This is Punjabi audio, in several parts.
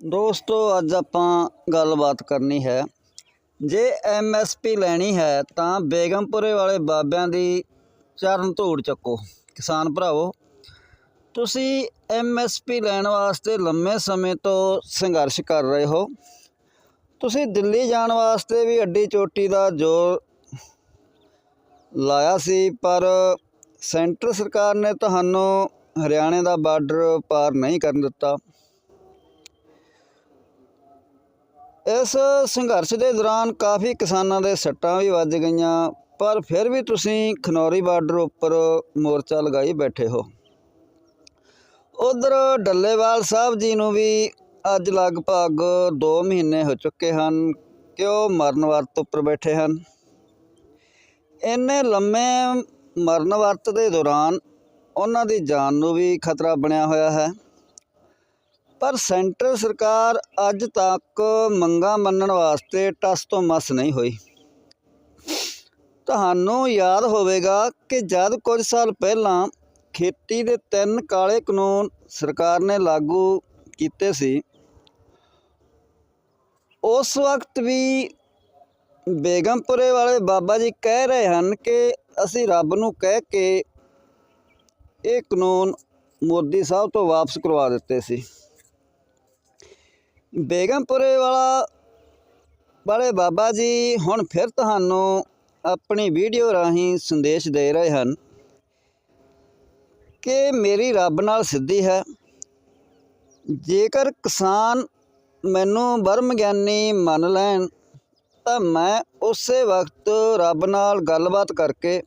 ਦੋਸਤੋ, ਅੱਜ ਆਪਾਂ ਗੱਲਬਾਤ ਕਰਨੀ ਹੈ। ਜੇ ਐਮਐਸਪੀ ਲੈਣੀ ਹੈ, ਤਾਂ ਬੇਗਮਪੁਰੇ ਵਾਲੇ ਬਾਬਿਆਂ ਦੀ ਚਰਨ ਧੂੜ ਚੱਕੋ, ਕਿਸਾਨ ਭਰਾਵੋ। ਤੁਸੀਂ ਐਮਐਸਪੀ ਲੈਣ ਵਾਸਤੇ ਲੰਮੇ ਸਮੇਂ ਤੋਂ ਸੰਘਰਸ਼ ਕਰ ਰਹੇ ਹੋ। ਤੁਸੀਂ ਦਿੱਲੀ ਜਾਣ ਵਾਸਤੇ ਵੀ ਅੱਡੀ ਚੋਟੀ ਦਾ ਜ਼ੋਰ ਲਾਇਆ ਸੀ, ਪਰ ਸੈਂਟਰ ਸਰਕਾਰ ਨੇ ਤੁਹਾਨੂੰ ਹਰਿਆਣੇ ਦਾ ਬਾਰਡਰ ਪਾਰ ਨਹੀਂ ਕਰਨ ਦਿੱਤਾ। ਇਸ ਸੰਘਰਸ਼ ਦੇ ਦੌਰਾਨ ਕਾਫੀ ਕਿਸਾਨਾਂ ਦੇ ਸੱਟਾਂ ਵੀ ਵੱਜ ਗਈਆਂ, ਪਰ ਫਿਰ ਵੀ ਤੁਸੀਂ ਖਨੌਰੀ ਬਾਰਡਰ ਉੱਪਰ ਮੋਰਚਾ ਲਗਾਈ ਬੈਠੇ ਹੋ। ਉਧਰ ਡੱਲੇਵਾਲ ਸਾਹਿਬ ਜੀ ਨੂੰ ਵੀ ਅੱਜ ਲਗਭਗ 2 ਮਹੀਨੇ ਹੋ ਚੁੱਕੇ ਹਨ ਕਿ ਉਹ ਮਰਨ ਵਰਤ ਉੱਪਰ ਬੈਠੇ ਹਨ। ਇੰਨੇ ਲੰਮੇ ਮਰਨ ਵਰਤ ਦੇ ਦੌਰਾਨ ਉਹਨਾਂ ਦੀ ਜਾਨ ਨੂੰ ਵੀ ਖਤਰਾ ਬਣਿਆ ਹੋਇਆ ਹੈ। ਪਰ ਸੈਂਟਰ ਸਰਕਾਰ ਅੱਜ ਤੱਕ ਮੰਗਾਂ ਮੰਨਣ ਵਾਸਤੇ ਟਸ ਤੋਂ ਮਸ ਨਹੀਂ ਹੋਈ। ਤੁਹਾਨੂੰ ਯਾਦ ਹੋਵੇਗਾ ਕਿ ਜਦ ਕੁਝ ਸਾਲ ਪਹਿਲਾਂ ਖੇਤੀ ਦੇ ਤਿੰਨ ਕਾਲੇ ਕਾਨੂੰਨ ਸਰਕਾਰ ਨੇ ਲਾਗੂ ਕੀਤੇ ਸੀ, ਉਸ ਵਕਤ ਵੀ ਬੇਗਮਪੁਰੇ ਵਾਲੇ ਬਾਬਾ ਜੀ ਕਹਿ ਰਹੇ ਹਨ ਕਿ ਅਸੀਂ ਰੱਬ ਨੂੰ ਕਹਿ ਕੇ ਇਹ ਕਾਨੂੰਨ ਮੋਦੀ ਸਾਹਿਬ ਤੋਂ ਵਾਪਸ ਕਰਵਾ ਦਿੱਤੇ ਸੀ। ਬੇਗਮਪੁਰੇ ਵਾਲਾ ਵਾਲੇ ਬਾਬਾ ਜੀ ਹੁਣ ਫਿਰ ਤੁਹਾਨੂੰ ਆਪਣੀ ਵੀਡੀਓ ਰਾਹੀਂ ਸੰਦੇਸ਼ ਦੇ ਰਹੇ ਹਨ ਕਿ ਮੇਰੀ ਰੱਬ ਨਾਲ ਸਿੱਧੀ ਹੈ। ਜੇਕਰ ਕਿਸਾਨ ਮੈਨੂੰ ਬਰਮ ਗਿਆਨੀ ਮੰਨ ਲੈਣ, ਤਾਂ ਮੈਂ ਉਸੇ ਵਕਤ ਰੱਬ ਨਾਲ ਗੱਲਬਾਤ ਕਰਕੇ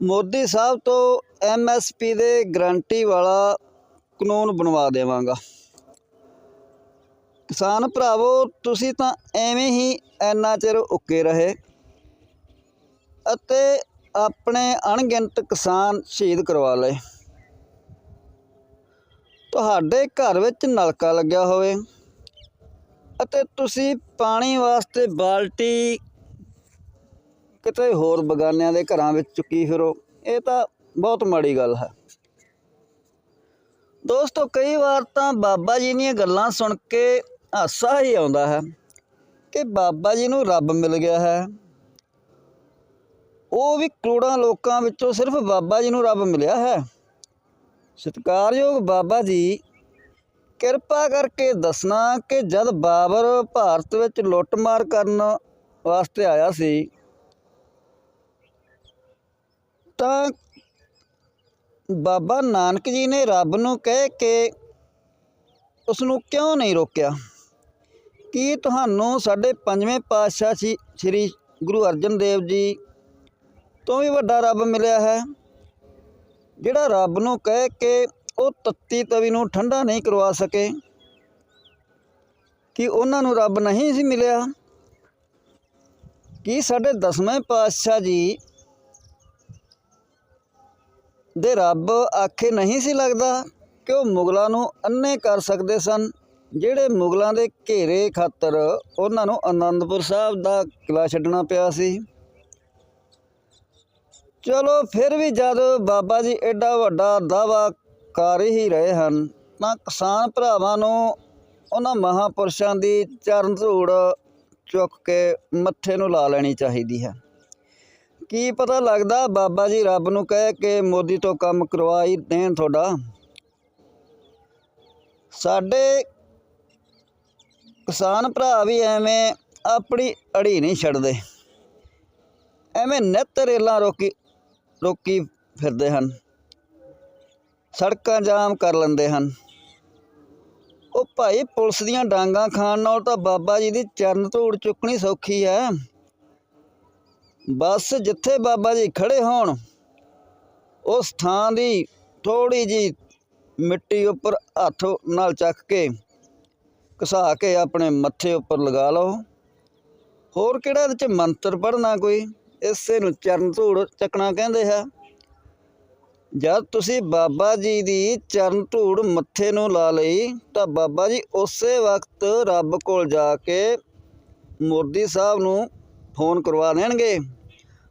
ਮੋਦੀ ਸਾਹਿਬ ਤੋਂ ਐਮਐਸਪੀ ਦੇ ਗਰੰਟੀ ਵਾਲਾ ਕਾਨੂੰਨ ਬਣਵਾ ਦੇਵਾਂਗਾ। ਕਿਸਾਨ ਭਰਾਵੋ, ਤੁਸੀਂ ਤਾਂ ਐਵੇਂ ਹੀ ਇੰਨਾ ਚਿਰ ਉੱਕੇ ਰਹੇ ਅਤੇ ਆਪਣੇ ਅਣਗਿਣਤ ਕਿਸਾਨ ਸ਼ਹੀਦ ਕਰਵਾ ਲਏ। ਤੁਹਾਡੇ ਘਰ ਵਿੱਚ ਨਲਕਾ ਲੱਗਿਆ ਹੋਵੇ ਅਤੇ ਤੁਸੀਂ ਪਾਣੀ ਵਾਸਤੇ ਬਾਲਟੀ ਕਿਤੇ ਹੋਰ ਬਗਾਨਿਆਂ ਦੇ ਘਰਾਂ ਵਿੱਚ ਚੁੱਕੀ ਫਿਰੋ, ਇਹ ਤਾਂ ਬਹੁਤ ਮਾੜੀ ਗੱਲ ਹੈ। ਦੋਸਤੋ, ਕਈ ਵਾਰ ਤਾਂ ਬਾਬਾ ਜੀ ਦੀਆਂ ਗੱਲਾਂ ਸੁਣ ਕੇ ਹਾਸਾ ਹੀ ਆਉਂਦਾ ਹੈ ਕਿ ਬਾਬਾ ਜੀ ਨੂੰ ਰੱਬ ਮਿਲ ਗਿਆ ਹੈ। ਉਹ ਵੀ ਕਰੋੜਾਂ ਲੋਕਾਂ ਵਿੱਚੋਂ ਸਿਰਫ ਬਾਬਾ ਜੀ ਨੂੰ ਰੱਬ ਮਿਲਿਆ ਹੈ। ਸਤਿਕਾਰਯੋਗ ਬਾਬਾ ਜੀ, ਕਿਰਪਾ ਕਰਕੇ ਦੱਸਣਾ ਕਿ ਜਦ ਬਾਬਰ ਭਾਰਤ ਵਿੱਚ ਲੁੱਟਮਾਰ ਕਰਨ ਵਾਸਤੇ ਆਇਆ ਸੀ, ਤਾਂ ਬਾਬਾ ਨਾਨਕ ਜੀ ਨੇ ਰੱਬ ਨੂੰ ਕਹਿ ਕੇ ਉਸ ਨੂੰ ਕਿਉਂ ਨਹੀਂ ਰੋਕਿਆ? ਕੀ ਤੁਹਾਨੂੰ ਸਾਡੇ ਪੰਜਵੇਂ ਪਾਤਸ਼ਾਹ ਸੀ, ਸ੍ਰੀ ਗੁਰੂ ਅਰਜਨ ਦੇਵ ਜੀ ਤੋਂ ਵੀ ਵੱਡਾ ਰੱਬ ਮਿਲਿਆ ਹੈ? ਜਿਹੜਾ ਰੱਬ ਨੂੰ ਕਹਿ ਕੇ ਉਹ ਤੱਤੀ ਤਵੀ ਨੂੰ ਠੰਡਾ ਨਹੀਂ ਕਰਵਾ ਸਕੇ, ਕਿ ਉਹਨਾਂ ਨੂੰ ਰੱਬ ਨਹੀਂ ਸੀ ਮਿਲਿਆ? ਕੀ ਸਾਡੇ ਦਸਵੇਂ ਪਾਤਸ਼ਾਹ ਜੀ ਦੇ ਰੱਬ ਆਖੇ ਨਹੀਂ ਸੀ ਲੱਗਦਾ ਕਿ ਉਹ ਮੁਗਲਾਂ ਨੂੰ ਅੰਨੇ ਕਰ ਸਕਦੇ ਸਨ? ਜਿਹੜੇ ਮੁਗਲਾਂ ਦੇ ਘੇਰੇ ਖਾਤਰ ਉਹਨਾਂ ਨੂੰ ਆਨੰਦਪੁਰ ਸਾਹਿਬ ਦਾ ਕਿਲਾ ਛੱਡਣਾ ਪਿਆ ਸੀ। ਚਲੋ ਫਿਰ ਵੀ ਜਦ ਬਾਬਾ ਜੀ ਐਡਾ ਵੱਡਾ ਦਾਵਾ ਕਰ ਹੀ ਰਹੇ ਹਨ, ਤਾਂ ਕਿਸਾਨ ਭਰਾਵਾਂ ਨੂੰ ਉਹਨਾਂ ਮਹਾਪੁਰਸ਼ਾਂ ਦੀ ਚਰਨ ਧੂੜ ਚੁੱਕ ਕੇ ਮੱਥੇ ਨੂੰ ਲਾ ਲੈਣੀ ਚਾਹੀਦੀ ਹੈ। ਕੀ ਪਤਾ ਲੱਗਦਾ ਬਾਬਾ ਜੀ ਰੱਬ ਨੂੰ ਕਹਿ ਕੇ ਮੋਦੀ ਤੋਂ ਕੰਮ ਕਰਵਾਈ ਦੇਣ ਤੁਹਾਡਾ? ਸਾਡੇ ਕਿਸਾਨ ਭਰਾ ਵੀ ਐਵੇਂ ਆਪਣੀ ਅੜੀ ਨਹੀਂ ਛੱਡਦੇ। ਐਵੇਂ ਨਿੱਤ ਰੇਲਾਂ ਰੋਕੀ ਰੋਕੀ ਫਿਰਦੇ ਹਨ। ਸੜਕਾਂ ਜਾਮ ਕਰ ਲੈਂਦੇ ਹਨ। ਉਹ ਭਾਈ ਪੁਲਿਸ ਦੀਆਂ ਡਾਂਗਾਂ ਖਾਣ ਨਾਲ ਤਾਂ ਬਾਬਾ ਜੀ ਦੀ ਚਰਨ ਧੂੜ ਚੁੱਕਣੀ ਸੌਖੀ ਹੈ। ਬਸ ਜਿੱਥੇ ਬਾਬਾ ਜੀ ਖੜੇ ਹੋਣ, ਉਸ ਥਾਂ ਦੀ ਥੋੜੀ ਜੀ ਮਿੱਟੀ ਉੱਪਰ ਹੱਥ ਨਾਲ ਚੱਕ ਕੇ ਘਸਾ ਕੇ ਆਪਣੇ ਮੱਥੇ ਉੱਪਰ ਲਗਾ ਲਓ। ਹੋਰ ਕਿਹੜਾ ਇਹਦੇ ਚ ਮੰਤਰ ਪੜਨਾ ਕੋਈ? ਇਸੇ ਨੂੰ ਚਰਨ ਧੂੜ ਚੱਕਣਾ ਕਹਿੰਦੇ ਹੈ ਜਦ ਤੁਸੀਂ ਬਾਬਾ ਜੀ ਦੀ ਚਰਨ ਧੂੜ ਮੱਥੇ ਨੂੰ ਲਾ ਲਈ, ਤਾਂ ਬਾਬਾ ਜੀ ਉਸੇ ਵਕਤ ਰੱਬ ਕੋਲ ਜਾ ਕੇ ਮੋਦੀ ਸਾਹਿਬ ਨੂੰ ਫੋਨ ਕਰਵਾ ਦੇਣਗੇ।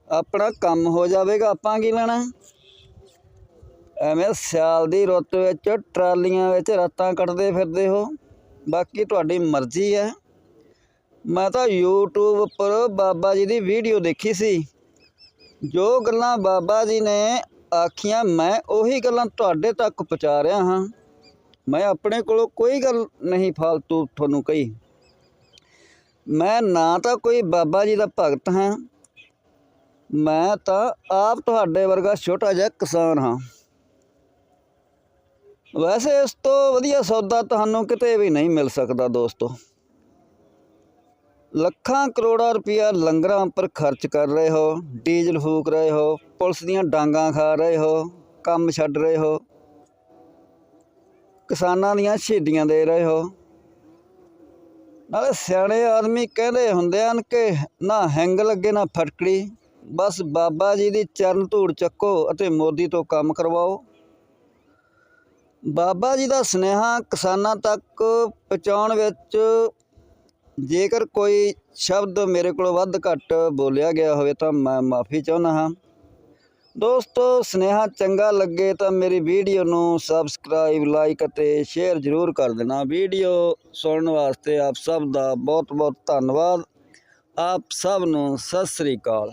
ਆਪਣਾ ਕੰਮ ਹੋ ਜਾਵੇਗਾ, ਆਪਾਂ ਕੀ ਲੈਣਾ? ਐਵੇਂ ਸਿਆਲ ਦੀ ਰੁੱਤ ਵਿੱਚ ਟਰਾਲੀਆਂ ਵਿੱਚ ਰਾਤਾਂ ਕੱਟਦੇ ਫਿਰਦੇ ਹੋ। ਬਾਕੀ ਤੁਹਾਡੀ ਮਰਜ਼ੀ ਹੈ। ਮੈਂ ਤਾਂ YouTube ਉੱਪਰ ਬਾਬਾ ਜੀ ਦੀ ਵੀਡੀਓ ਦੇਖੀ ਸੀ। ਜੋ ਗੱਲਾਂ ਬਾਬਾ ਜੀ ਨੇ ਆਖੀਆਂ, ਮੈਂ ਉਹੀ ਗੱਲਾਂ ਤੁਹਾਡੇ ਤੱਕ ਪਹੁੰਚਾ ਰਿਹਾ ਹਾਂ। ਮੈਂ ਆਪਣੇ ਕੋਲੋਂ ਕੋਈ ਗੱਲ ਨਹੀਂ ਫालतू ਤੁਹਾਨੂੰ ਕਹੀ। ਮੈਂ ਨਾ ਤਾਂ ਕੋਈ ਬਾਬਾ ਜੀ ਦਾ ਭਗਤ ਹਾਂ। ਮੈਂ ਤਾਂ ਆਪ ਤੁਹਾਡੇ ਵਰਗਾ ਛੋਟਾ ਜਿਹਾ ਕਿਸਾਨ ਹਾਂ। ਵੈਸੇ ਇਸ ਤੋਂ ਵਧੀਆ ਸੌਦਾ ਤੁਹਾਨੂੰ ਕਿਤੇ ਵੀ ਨਹੀਂ ਮਿਲ ਸਕਦਾ ਦੋਸਤੋ। ਲੱਖਾਂ ਕਰੋੜਾਂ ਰੁਪਇਆ ਲੰਗਰਾਂ ਉੱਪਰ ਖਰਚ ਕਰ ਰਹੇ ਹੋ, ਡੀਜ਼ਲ ਫੂਕ ਰਹੇ ਹੋ, ਪੁਲਿਸ ਦੀਆਂ ਡਾਂਗਾਂ ਖਾ ਰਹੇ ਹੋ, ਕੰਮ ਛੱਡ ਰਹੇ ਹੋ, ਕਿਸਾਨਾਂ ਦੀਆਂ ਸ਼ਹੀਦੀਆਂ ਦੇ ਰਹੇ ਹੋ। ਨਾਲੇ ਸਿਆਣੇ ਆਦਮੀ ਕਹਿੰਦੇ ਹੁੰਦੇ ਹਨ ਕਿ ਨਾ ਹੈਂਗ ਲੱਗੇ ਨਾ ਫਟਕੜੀ, ਬਸ ਬਾਬਾ ਜੀ ਦੀ ਚਰਨ ਧੂੜ ਚੱਕੋ ਅਤੇ ਮੋਦੀ ਤੋਂ ਕੰਮ ਕਰਵਾਓ। ਬਾਬਾ ਜੀ ਦਾ ਸੁਨੇਹਾ ਕਿਸਾਨਾਂ ਤੱਕ ਪਹੁੰਚਾਉਣ ਵਿੱਚ ਜੇਕਰ ਕੋਈ ਸ਼ਬਦ ਮੇਰੇ ਕੋਲ ਵੱਧ ਘੱਟ ਬੋਲਿਆ ਗਿਆ ਹੋਵੇ ਤਾਂ ਮੈਂ ਮਾਫੀ ਚਾਹੁੰਦਾ ਹਾਂ। ਦੋਸਤੋ, ਸੁਨੇਹਾ ਚੰਗਾ ਲੱਗੇ ਤਾਂ ਮੇਰੀ ਵੀਡੀਓ ਨੂੰ ਸਬਸਕ੍ਰਾਈਬ, ਲਾਈਕ ਅਤੇ ਸ਼ੇਅਰ ਜ਼ਰੂਰ ਕਰ ਦੇਣਾ। ਵੀਡੀਓ ਸੁਣਨ ਵਾਸਤੇ ਆਪ ਸਭ ਦਾ ਬਹੁਤ ਬਹੁਤ ਧੰਨਵਾਦ। ਆਪ ਸਭ ਨੂੰ ਸਤਿ ਸ੍ਰੀ ਅਕਾਲ।